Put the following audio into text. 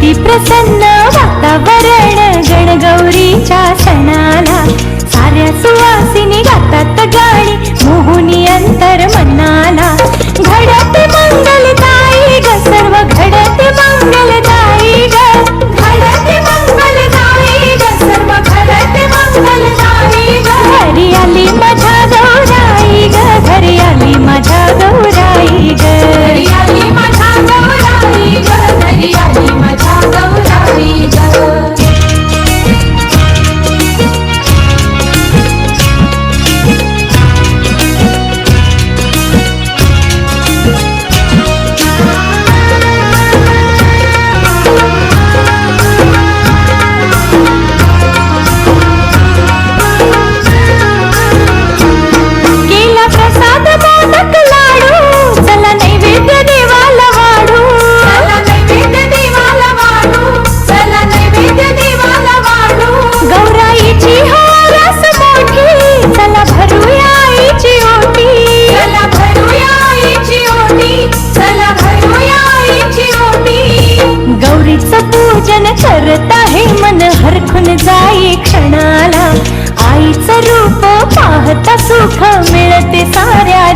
ప్రసన్న వాతావరణం. मन करत आहे मन हरखून जाई क्षणाला. आईचं रूप पाहता सुख मिळते साऱ्या